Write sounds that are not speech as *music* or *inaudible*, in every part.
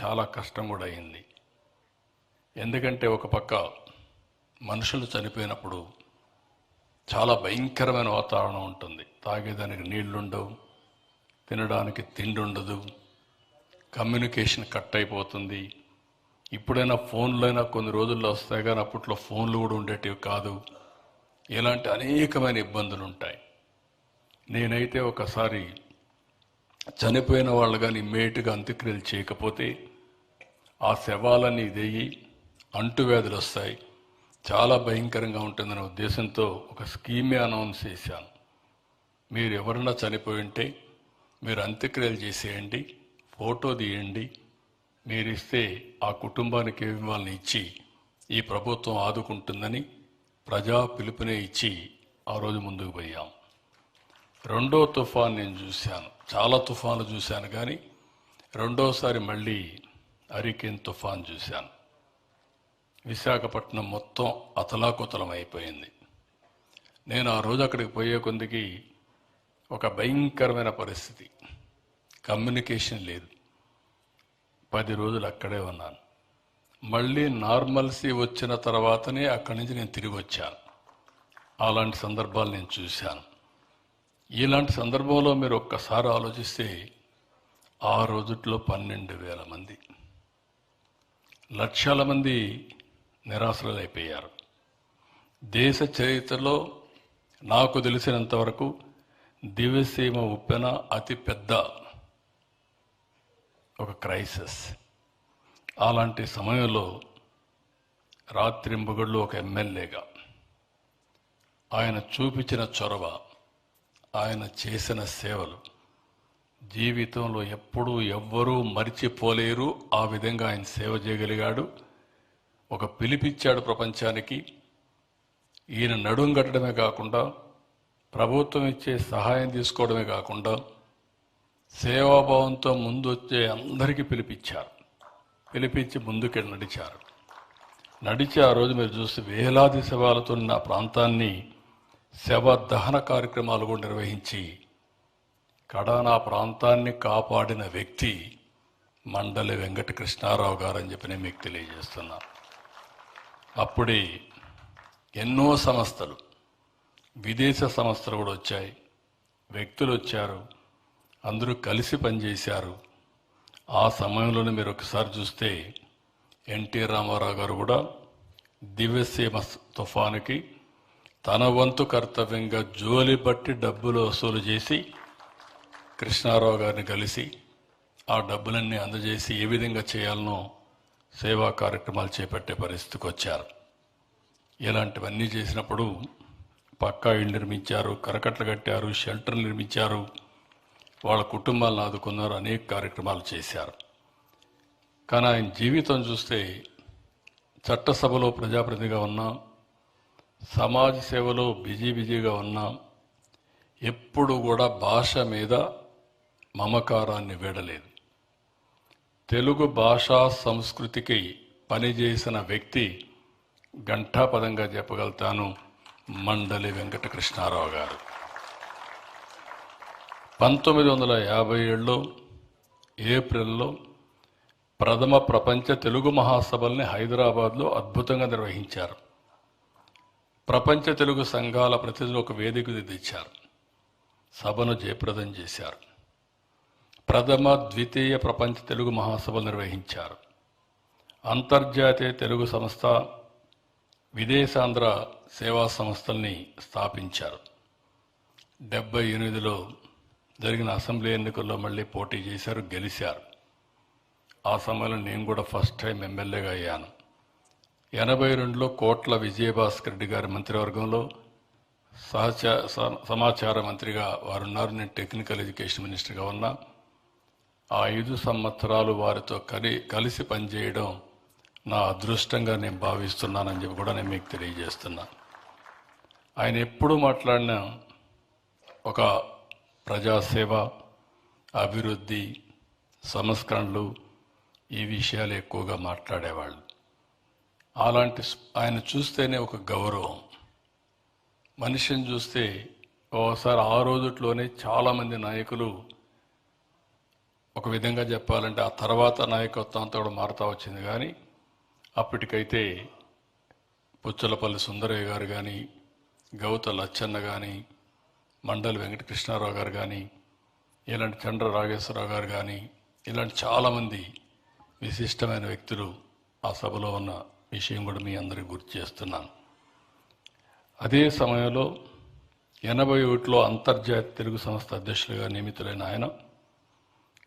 చాలా కష్టం కూడా అయింది. ఎందుకంటే ఒక పక్క మనుషులు చనిపోయినప్పుడు చాలా భయంకరమైన వాతావరణం ఉంటుంది. తాగేదానికి నీళ్ళుండవు తినడానికి తిండి ఉండదు కమ్యూనికేషన్ కట్ అయిపోతుంది. ఇప్పుడైనా ఫోన్లు అయినా కొన్ని రోజుల్లో వస్తాయి కానీ అప్పట్లో ఫోన్లు కూడా ఉండేటివి కాదు. ఇలాంటి అనేకమైన ఇబ్బందులు ఉంటాయి. నేనైతే ఒకసారి చనిపోయిన వాళ్ళు కానీ మేటుగా అంత్యక్రియలు చేయకపోతే ఆ శవాలన్నీ ఇదేయి అంటువ్యాధులు వస్తాయి. చాలా భయంకరంగా ఉంటుందనే ఉద్దేశంతో ఒక స్కీమే అనౌన్స్ చేశాను. మీరు ఎవరన్నా చనిపోయి ఉంటే మీరు అంత్యక్రియలు చేసేయండి ఫోటో తీయండి మీరు ఇస్తే ఆ కుటుంబానికి వాళ్ళని ఇచ్చి ఈ ప్రభుత్వం ఆదుకుంటుందని ప్రజా పిలుపునే ఇచ్చి ఆ రోజు ముందుకు పోయాం. రెండో తుఫాన్ నేను చూశాను. చాలా తుఫాన్లు చూశాను కానీ రెండోసారి మళ్ళీ హరికేన్ తుఫాన్ చూశాను. విశాఖపట్నం మొత్తం అతలాకుతలం అయిపోయింది. నేను ఆ రోజు అక్కడికి పోయే కొందికి ఒక భయంకరమైన పరిస్థితి. కమ్యూనికేషన్ లేదు. పది రోజులు అక్కడే ఉన్నాను. మళ్ళీ నార్మల్సీ వచ్చిన తర్వాతనే అక్కడి నుంచి నేను తిరిగి వచ్చాను. అలాంటి సందర్భాలు నేను చూశాను. ఇలాంటి సందర్భంలో మీరు ఒక్కసారి ఆలోచిస్తే ఆ రోజుట్లో పన్నెండు వేల మంది లక్షల మంది నిరాశ్రులైపోయారు దేశ చరిత్రలో నాకు తెలిసినంతవరకు దివ్యసీమ ఉప్పెన అతి పెద్ద ఒక క్రైసిస్. అలాంటి సమయంలో రాత్రింబుగళ్ళు ఒక ఎమ్మెల్యేగా ఆయన చూపించిన చొరవ ఆయన చేసిన సేవలు. జీవితంలో ఎప్పుడూ ఎవ్వరూ మరిచిపోలేరు. ఆ విధంగా ఆయన సేవ చేయగలిగాడు. ఒక పిలిపిచ్చాడు ప్రపంచానికి. ఈయన నడుం కట్టడమే కాకుండా ప్రభుత్వం ఇచ్చే సహాయం తీసుకోవడమే కాకుండా సేవాభావంతో ముందు వచ్చే అందరికీ పిలిపించారు పిలిపించి ముందుకు నడిచారు. నడిచి ఆ రోజు మీరు చూస్తే వేలాది శవాలతో నా ప్రాంతాన్ని శవ దహన కార్యక్రమాలు కూడా నిర్వహించి కడానా ప్రాంతాన్ని కాపాడిన వ్యక్తి మండలి వెంకటకృష్ణారావు గారు అని చెప్పి నేను మీకు తెలియజేస్తున్నాను అప్పుడే ఎన్నో సంస్థలు విదేశ సంస్థలు కూడా వచ్చాయి. వ్యక్తులు వచ్చారు అందరూ కలిసి పనిచేశారు. ఆ సమయంలోనే మీరు ఒకసారి చూస్తే ఎన్టీ రామారావు గారు కూడా దివ్యసీమ తుఫానుకి తన వంతు కర్తవ్యంగా జోలి బట్టి డబ్బులు వసూలు చేసి కృష్ణారావు గారిని కలిసి ఆ డబ్బులన్నీ అందజేసి ఏ విధంగా చేయాలనో సేవా కార్యక్రమాలు చేపట్టే పరిస్థితికి వచ్చారు. ఇలాంటివన్నీ చేసినప్పుడు పక్కా ఇళ్ళు నిర్మించారు కరకట్లు కట్టారు షెల్టర్ నిర్మించారు. వాళ్ళ కుటుంబాలను ఆదుకున్నారు అనేక కార్యక్రమాలు చేశారు. కానీ ఆయన జీవితం చూస్తే చట్టసభలో ప్రజాప్రతినిధిగా ఉన్నాం సమాజ సేవలో బిజీ బిజీగా ఉన్నాం ఎప్పుడు కూడా భాష మీద మమకారాన్ని వీడలేదు. తెలుగు భాషా సంస్కృతికి పనిచేసిన వ్యక్తి ఘంటాపదంగా చెప్పగలుగుతాను మండలి వెంకటకృష్ణారావు గారు. పంతొమ్మిది వందల యాభై ఏడులో ఏప్రిల్లో ప్రథమ ప్రపంచ తెలుగు మహాసభల్ని హైదరాబాద్లో అద్భుతంగా నిర్వహించారు. ప్రపంచ తెలుగు సంఘాల ప్రతినిధులు ఒక వేదిక తెచ్చారు. సభను జయప్రదం చేశారు. ప్రథమ ద్వితీయ ప్రపంచ తెలుగు మహాసభలు నిర్వహించారు. అంతర్జాతీయ తెలుగు సంస్థ విదేశాంధ్ర సేవా సంస్థల్ని స్థాపించారు. డెబ్బై ఎనిమిదిలో జరిగిన అసెంబ్లీ ఎన్నికల్లో మళ్ళీ పోటీ చేశారు గెలిచారు ఆ సమయంలో నేను కూడా ఫస్ట్ టైం ఎమ్మెల్యేగా అయ్యాను. ఎనభై రెండులో కోట్ల విజయభాస్కర్ రెడ్డి గారి మంత్రివర్గంలో సహచ స- సమాచార మంత్రిగా వారున్నారు. నేను టెక్నికల్ ఎడ్యుకేషన్ మినిస్టర్గా ఉన్నా. ఆ ఐదు సంవత్సరాలు వారితో కలి కలిసి పనిచేయడం నా అదృష్టంగా నేను భావిస్తున్నానని చెప్పి కూడా నేను మీకు తెలియజేస్తున్నా. ఆయన ఎప్పుడు మాట్లాడిన ఒక ప్రజాసేవ అభివృద్ధి సంస్కరణలు ఈ విషయాలు ఎక్కువగా మాట్లాడేవాళ్ళు. అలాంటి ఆయన చూస్తేనే ఒక గౌరవం. మనిషిని చూస్తే ఓసారి ఆ రోజుట్లోనే చాలామంది నాయకులు ఒక విధంగా చెప్పాలంటే ఆ తర్వాత నాయకత్వం అంతా కూడా మారుతా వచ్చింది. కానీ అప్పటికైతే పుచ్చలపల్లి సుందరయ్య గారు కానీ గౌత లచ్చన్న కానీ మండలి వెంకటకృష్ణారావు గారు కానీ ఇలాంటి చంద్ర రాగేశ్వరరావు గారు కానీ ఇలాంటి చాలామంది విశిష్టమైన వ్యక్తులు ఆ సభలో ఉన్న విషయం కూడా మీ అందరికి గుర్తు చేస్తున్నాను. అదే సమయంలో ఎనభై ఒకటిలో అంతర్జాతీయ తెలుగు సంస్థ అధ్యక్షులుగా నియమితులైన ఆయన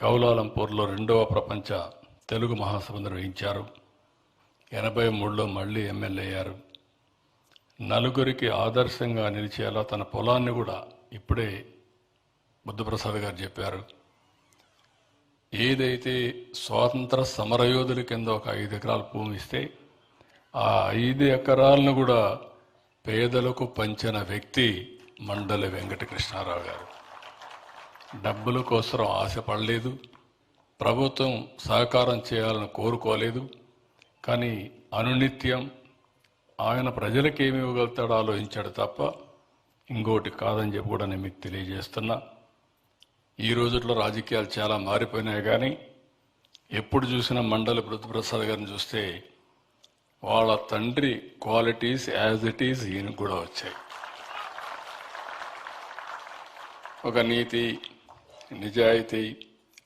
కౌలాలంపూర్లో రెండవ ప్రపంచ తెలుగు మహాసభ నిర్వహించారు. ఎనభై మూడులో మళ్ళీ ఎమ్మెల్యే అయ్యారు. నలుగురికి ఆదర్శంగా నిలిచేలా తన పొలాన్ని కూడా ఇప్పుడే బుద్ధప్రసాద్ గారు చెప్పారు. ఏదైతే స్వాతంత్ర సమరయోధుల కింద ఒక ఐదు ఎకరాల భూమి ఇస్తే ఆ ఐదు ఎకరాలను కూడా పేదలకు పంచిన వ్యక్తి మండలి వెంకటకృష్ణారావు గారు. డబ్బుల కోసం ఆశపడలేదు. ప్రభుత్వం సహకారం చేయాలని కోరుకోలేదు. కానీ అనునిత్యం ఆయన ప్రజలకు ఏమి ఇవ్వగలుగుతాడో ఆలోచించాడు తప్ప ఇంకోటి కాదని చెప్పి కూడా నేను మీకు తెలియజేస్తున్నా. ఈ రోజుల్లో రాజకీయాలు చాలా మారిపోయినాయి కానీ ఎప్పుడు చూసినా మండలి బృద్ధప్రసాద్ గారిని చూస్తే వాళ్ళ తండ్రి క్వాలిటీస్ యాజ్ ఇట్ ఈస్ ఈయనకు కూడా వచ్చాయి. ఒక నీతి నిజాయితీ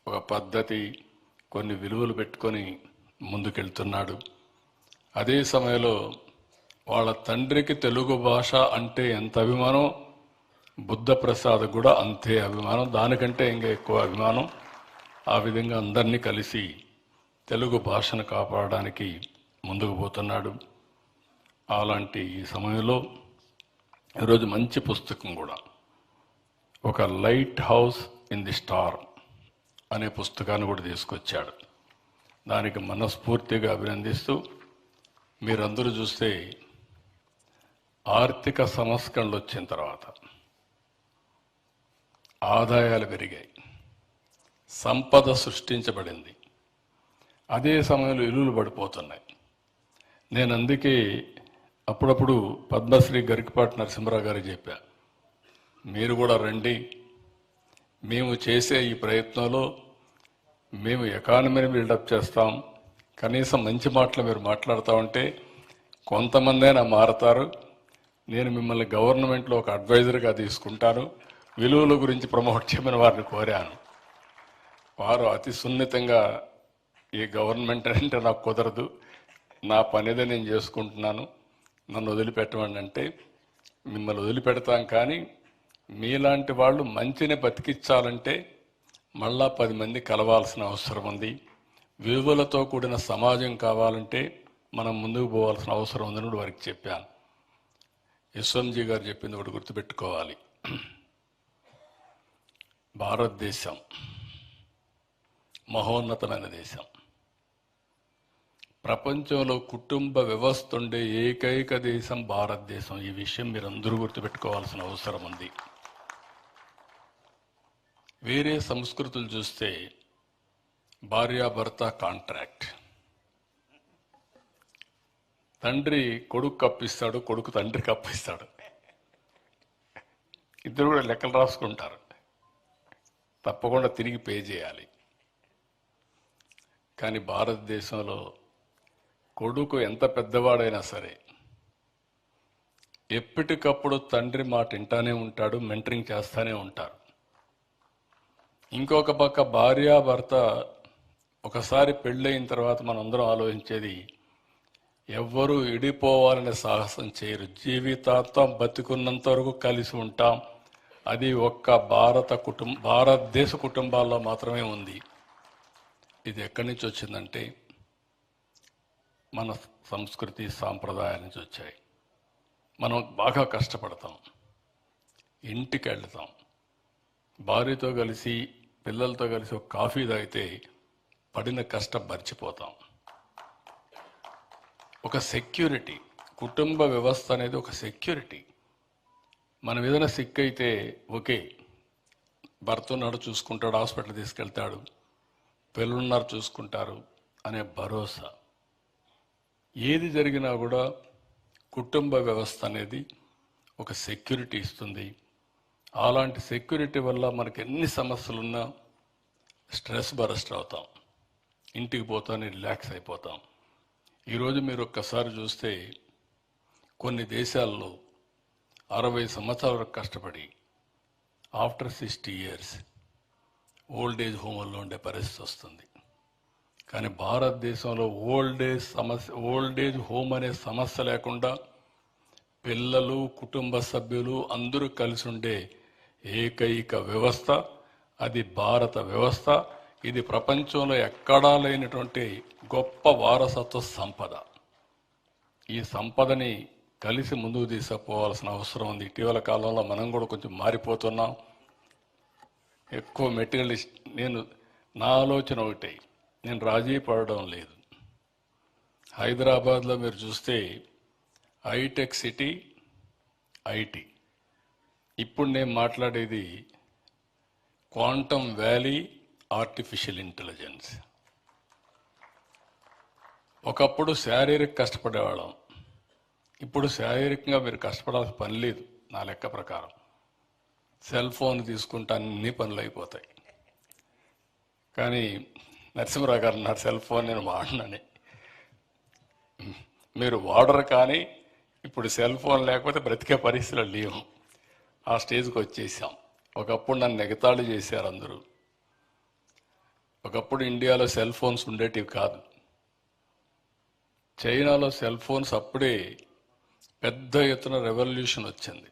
ఒక పద్ధతి కొన్ని విలువలు పెట్టుకొని ముందుకెళ్తున్నాడు. అదే సమయంలో వాళ్ళ తండ్రికి తెలుగు భాష అంటే ఎంత అభిమానం? బుద్ధ ప్రసాద్ కూడా అంతే అభిమానం. దానికంటే ఇంకా ఎక్కువ అభిమానం. ఆ విధంగా అందరినీ కలిసి తెలుగు భాషను కాపాడడానికి ముందుకు పోతున్నాడు. అలాంటి ఈ సమయంలో ఈరోజు మంచి పుస్తకం కూడా. ఒక light house in the star అనే పుస్తకాన్ని కూడా తీసుకొచ్చాడు. దానికి మనస్ఫూర్తిగా అభినందిస్తూ మీరందరూ చూస్తే ఆర్థిక సంస్కరణలు వచ్చిన తర్వాత ఆదాయాలు పెరిగాయి. సంపద సృష్టించబడింది. అదే సమయంలో ఇల్లులు పడిపోతున్నాయి. నేను అందుకే అప్పుడప్పుడు పద్మశ్రీ గరికపాటి నరసింహరావు గారికి చెప్పా. మీరు కూడా రండి. మేము చేసే ఈ ప్రయత్నంలో మేము ఎకానమీని బిల్డప్ చేస్తాం. కనీసం మంచి మాటలు మీరు మాట్లాడుతూ ఉంటే కొంతమందైనా మారతారు. నేను మిమ్మల్ని గవర్నమెంట్లో ఒక అడ్వైజర్గా తీసుకుంటాను. విలువల గురించి ప్రమోట్ చేయమని వారిని కోరాను. వారు అతి సున్నితంగా ఈ గవర్నమెంట్ అంటే నాకు కుదరదు. నా పనిదే నేను చేసుకుంటున్నాను నన్ను వదిలిపెట్టమని అంటే మిమ్మల్ని వదిలిపెడతాం కానీ మీలాంటి వాళ్ళు మంచిని బతికించాలంటే మళ్ళా పది మంది కలవాల్సిన అవసరం ఉంది. విలువలతో కూడిన సమాజం కావాలంటే మనం ముందుకు పోవాల్సిన అవసరం ఉందని కూడా వారికి చెప్పాను. యశ్వంత్ గారు చెప్పింది ఒకటి గుర్తుపెట్టుకోవాలి. *clears throat* భారతదేశం మహోన్నతమైన దేశం. ప్రపంచంలో కుటుంబ వ్యవస్థ ఉండే ఏకైక దేశం భారతదేశం. ఈ విషయం మీరు అందరూ గుర్తుపెట్టుకోవాల్సిన అవసరం ఉంది. వేరే సంస్కృతులు చూస్తే భార్యాభర్త కాంట్రాక్ట్. తండ్రి కొడుకు కప్పిస్తాడు కొడుకు తండ్రి కప్పిస్తాడు. ఇద్దరు కూడా లెక్కలు రాసుకుంటారు. తప్పకుండా తిరిగి పే చేయాలి. కానీ భారతదేశంలో కొడుకు ఎంత పెద్దవాడైనా సరే ఎప్పటికప్పుడు తండ్రి మాట వింటానే ఉంటాడు మెంటరింగ్ చేస్తానే ఉంటారు. ఇంకొక పక్క భార్యాభర్త ఒకసారి పెళ్ళయిన తర్వాత మనందరం ఆలోచించేది ఎవ్వరూ ఇడిపోవాలనే సాహసం చేయరు. జీవితాంతం బతికున్నంత వరకు కలిసి ఉంటాం. అది ఒక్క భారత కుటుంబ భారతదేశ కుటుంబాల్లో మాత్రమే ఉంది. ఇది ఎక్కడి నుంచి వచ్చిందంటే మన సంస్కృతి సాంప్రదాయాల నుంచి వచ్చాయి. మనం బాగా కష్టపడతాం. ఇంటికి వెళ్తాం. భార్యతో కలిసి పిల్లలతో కలిసి ఒక కాఫీ తాగితే పడిన కష్టం మర్చిపోతాం. ఒక సెక్యూరిటీ కుటుంబ వ్యవస్థ అనేది ఒక సెక్యూరిటీ. మనం ఏదైనా సిక్ అయితే ఓకే భర్త ఉన్నాడు చూసుకుంటాడు హాస్పిటల్ తీసుకెళ్తాడు పిల్లలున్నారు చూసుకుంటారు అనే భరోసా. ఏది జరిగినా కూడా కుటుంబ వ్యవస్థ అనేది ఒక సెక్యూరిటీ ఇస్తుంది. అలాంటి సెక్యూరిటీ వల్ల మనకి ఎన్ని సమస్యలున్నా స్ట్రెస్ బరస్ట్ అవుతాం. ఇంటికి పోతానే రిలాక్స్ అయిపోతాం. ఈరోజు మీరు ఒక్కసారి చూస్తే కొన్ని దేశాల్లో అరవై సంవత్సరాల వరకు కష్టపడి after sixty years old age హోమ్లో ఉండే పరిస్థితి వస్తుంది. కానీ భారతదేశంలో ఓల్డ్ ఏజ్ సమస్య ఓల్డ్ ఏజ్ హోమ్ అనే సమస్య లేకుండా పిల్లలు కుటుంబ సభ్యులు అందరూ కలిసి ఉండే ఏకైక వ్యవస్థ అది భారత వ్యవస్థ. ఇది ప్రపంచంలో ఎక్కడా లేనటువంటి గొప్ప వారసత్వ సంపద. ఈ సంపదని కలిసి ముందుకు తీసుకుపోవాల్సిన అవసరం ఉంది. ఇటీవల కాలంలో మనం కూడా కొంచెం మారిపోతున్నాం. ఎక్కువ మెటీరియల్ నేను నా ఆలోచన ఒకటే. నేను రాజీ పడడం లేదు. హైదరాబాద్లో మీరు చూస్తే హైటెక్ సిటీ ఐటీ. ఇప్పుడు నేను మాట్లాడేది క్వాంటమ్ వ్యాలీ ఆర్టిఫిషియల్ ఇంటెలిజెన్స్. ఒకప్పుడు శారీరక కష్టపడేవాళ్ళం. ఇప్పుడు శారీరకంగా మీరు కష్టపడాల్సిన పని లేదు నా లెక్క ప్రకారం. సెల్ ఫోన్ తీసుకుంటే అన్ని పనులు అయిపోతాయి. కానీ నరసింహరావు గారు నా సెల్ ఫోన్ నేను వాడినని. మీరు వాడరు కానీ ఇప్పుడు సెల్ ఫోన్ లేకపోతే బ్రతికే పరిస్థితులు లేవు. ఆ స్టేజ్కి వచ్చేసాం. ఒకప్పుడు నన్ను ఎగతాళి చేశారు అందరూ. ఒకప్పుడు ఇండియాలో సెల్ ఫోన్స్ ఉండేటివి కాదు. చైనాలో సెల్ ఫోన్స్ అప్పుడే పెద్ద ఎత్తున రెవల్యూషన్ వచ్చింది.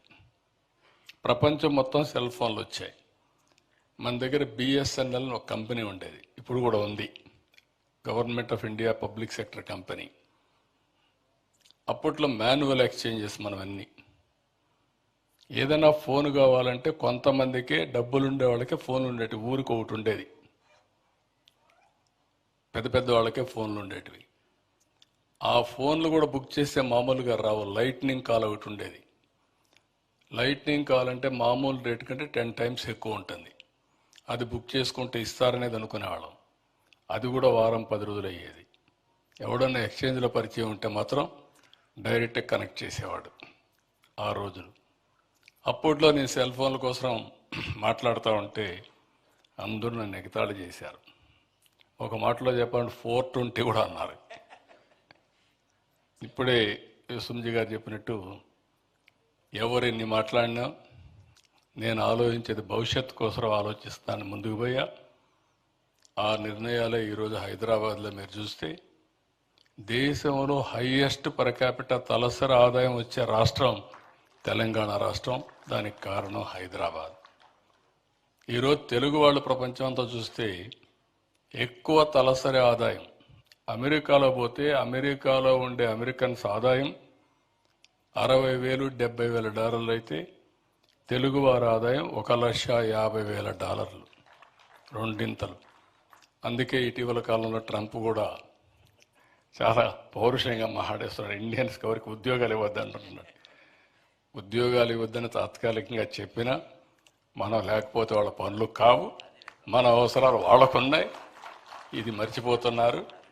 ప్రపంచం మొత్తం సెల్ ఫోన్లు వచ్చాయి. మన దగ్గర బిఎస్ఎన్ఎల్ ఒక కంపెనీ ఉండేది. ఇప్పుడు కూడా ఉంది. Government of India public sector company అప్పట్లో మాన్యువల్ ఎక్స్చేంజెస్ మనం ఏదైనా ఫోన్ కావాలంటే కొంతమందికే డబ్బులు ఉండే వాళ్ళకే ఫోన్ ఉండేవి ఊరికి ఒకటి ఉండేది. పెద్ద పెద్ద వాళ్ళకే ఫోన్లు ఉండేటివి. ఆ ఫోన్లు కూడా బుక్ చేస్తే మామూలుగా రావు. లైట్నింగ్ కాల్ ఒకటి ఉండేది. లైట్నింగ్ కాల్ అంటే మామూలు రేట్ కంటే టెన్ టైమ్స్ ఎక్కువ ఉంటుంది. అది బుక్ చేసుకుంటే ఇస్తారనేది అనుకునేవాళ్ళం. అది కూడా వారం పది రోజులు అయ్యేది ఎవడన్నా ఎక్స్చేంజ్లో పరిచయం ఉంటే మాత్రం డైరెక్ట్గా కనెక్ట్ చేసేవాడు ఆ రోజులు. అప్పట్లో నేను సెల్ ఫోన్ల కోసం మాట్లాడుతూ ఉంటే అందరూ నన్ను ఎగతాళి చేశారు. ఒక మాటలో చెప్పాలంటే ఫోర్ ట్వంటీ కూడా అన్నారు. ఇప్పుడే సుంజి గారు చెప్పినట్టు ఎవరు ఎన్ని మాట్లాడినా నేను ఆలోచించేది భవిష్యత్తు కోసం ఆలోచిస్తాను. ముందుకు పోయా. ఆ నిర్ణయాలే ఈరోజు హైదరాబాద్లో మీరు చూస్తే దేశంలో హయ్యెస్ట్ పర్ క్యాపిటల్ తలసరి ఆదాయం వచ్చే రాష్ట్రం తెలంగాణ రాష్ట్రం. దానికి కారణం హైదరాబాద్. ఈరోజు తెలుగు వాళ్ళు ప్రపంచం అంతా చూస్తే ఎక్కువ తలసరి ఆదాయం. అమెరికాలో పోతే అమెరికాలో ఉండే అమెరికన్స్ ఆదాయం అరవై వేలు డెబ్బై వేల డాలర్లు అయితే తెలుగువారి ఆదాయం ఒక లక్ష యాభై వేల డాలర్లు రెండింతలు. అందుకే ఇటీవల కాలంలో ట్రంప్ కూడా చాలా పౌరుషంగా మాట్లాడేస్తున్నాడు. ఇండియన్స్ ఎవరికి ఉద్యోగాలు ఇవ్వద్దు అంటున్నాడు. ఉద్యోగాలు ఇవ్వద్దని తాత్కాలికంగా చెప్పినా మనం లేకపోతే వాళ్ళ పనులు కావు. మన అవసరాలు వాళ్ళకున్నాయి. ఇది మర్చిపోతున్నారు.